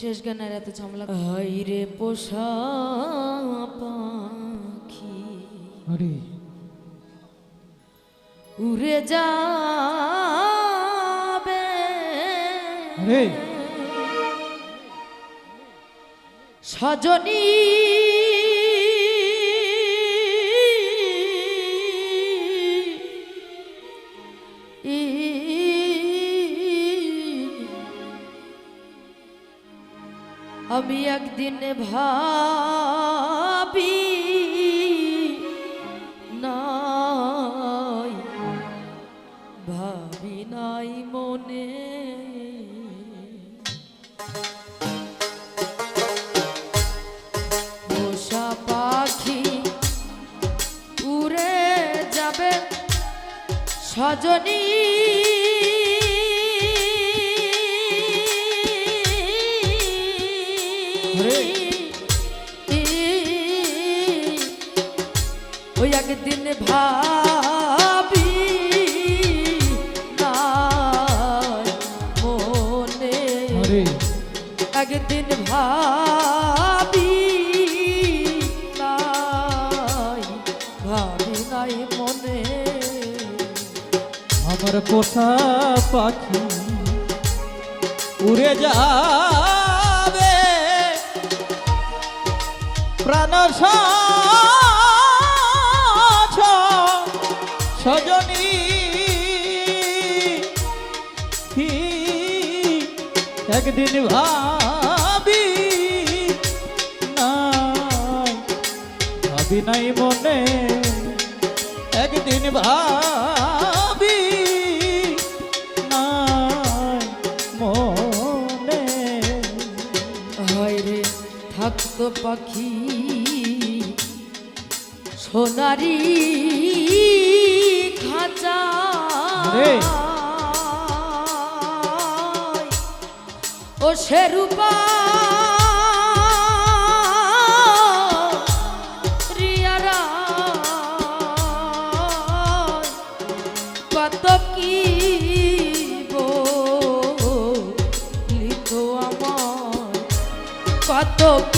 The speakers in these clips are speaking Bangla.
শেষ গানের এত ঝামেলা। হাই রে পোষা পাখি। আরে। উড়ে যাবে। আরে। সজনী আমি একদিন ভাবি নাই ভাবি নাই মনে। পোষা পাখি উড়ে যাবে সজনী ওই একদিন ভাবি মনে। একদিন ভাবি নাই ভাবি নাই মনে। আমার পোষা পাখি উড়ে যাবে প্রাণ সজনী একদিন ভাবি নাই ভাবি নাই মনে, একদিন ভাবি নাই মনে। হায় রে, থাকতো পাখি সোনারি খাঁচা। ও সে রূপা কত কি বলিত আমার কত কি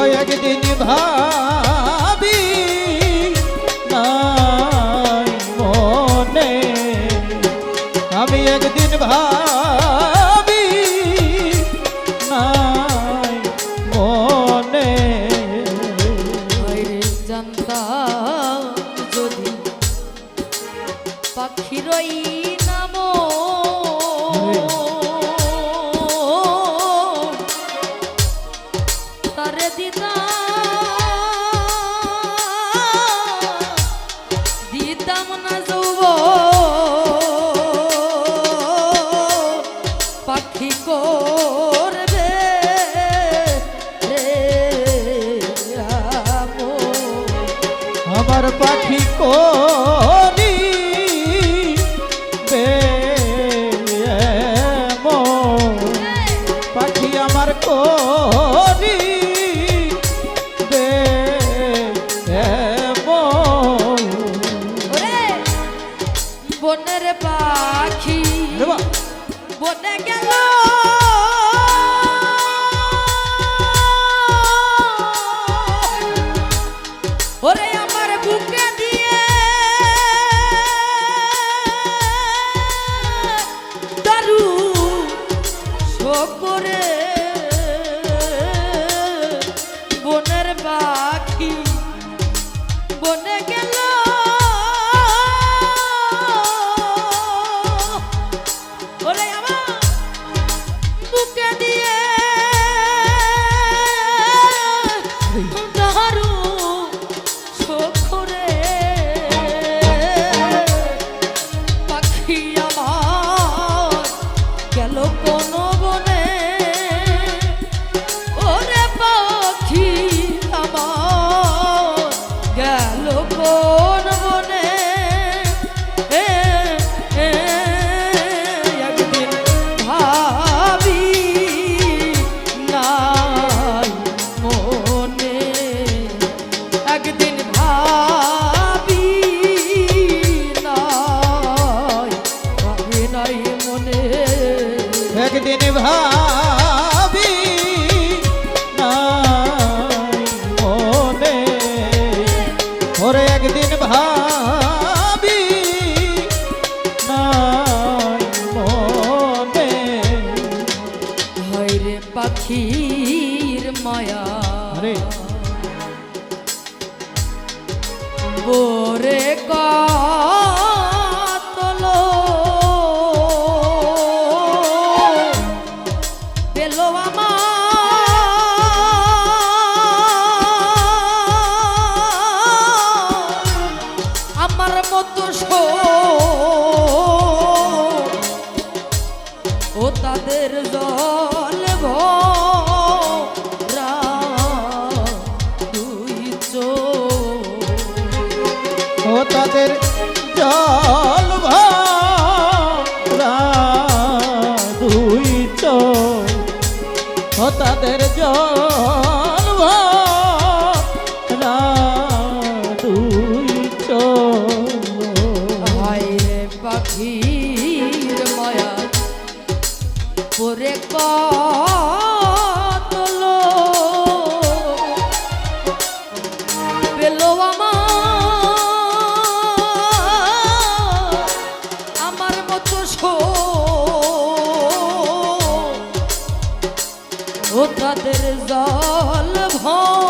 একদিন ভাবি Oreo. একদিন দুই চোখ তাদের জল ভরা।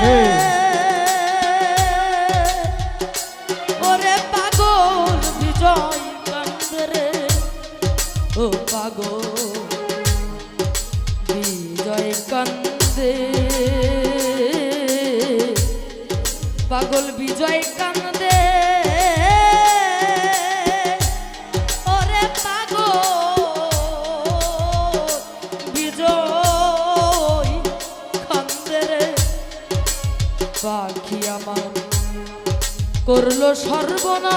Amen. করল সর্বনা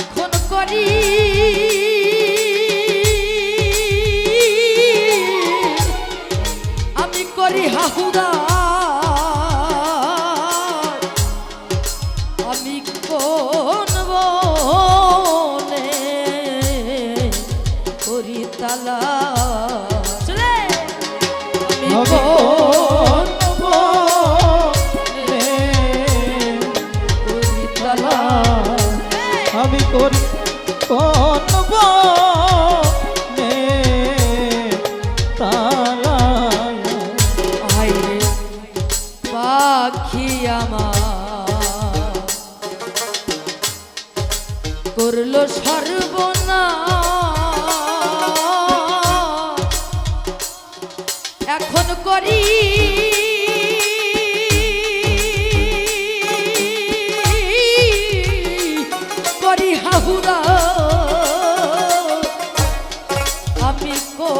এখন করি। আমি করি হাহুদা। আমি কোন সাক্ষী আমার। করল সর্বনা এখন করি। করি হাহুরা আমি কো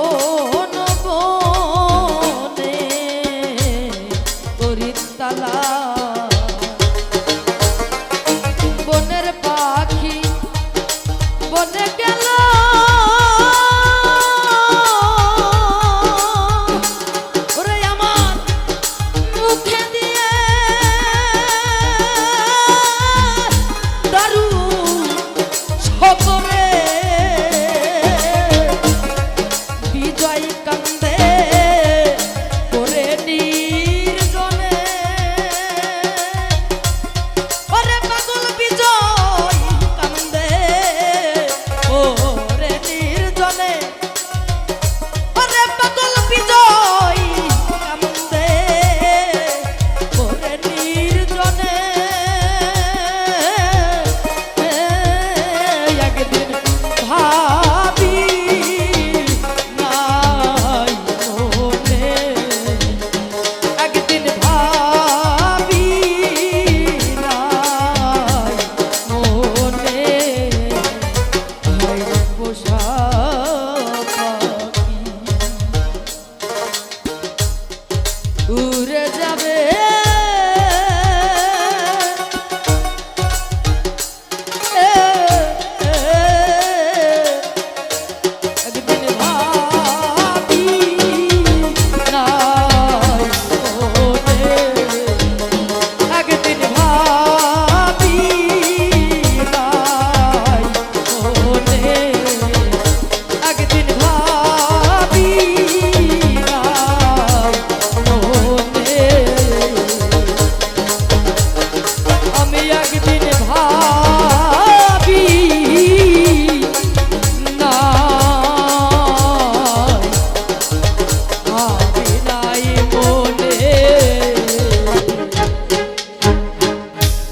Ooh.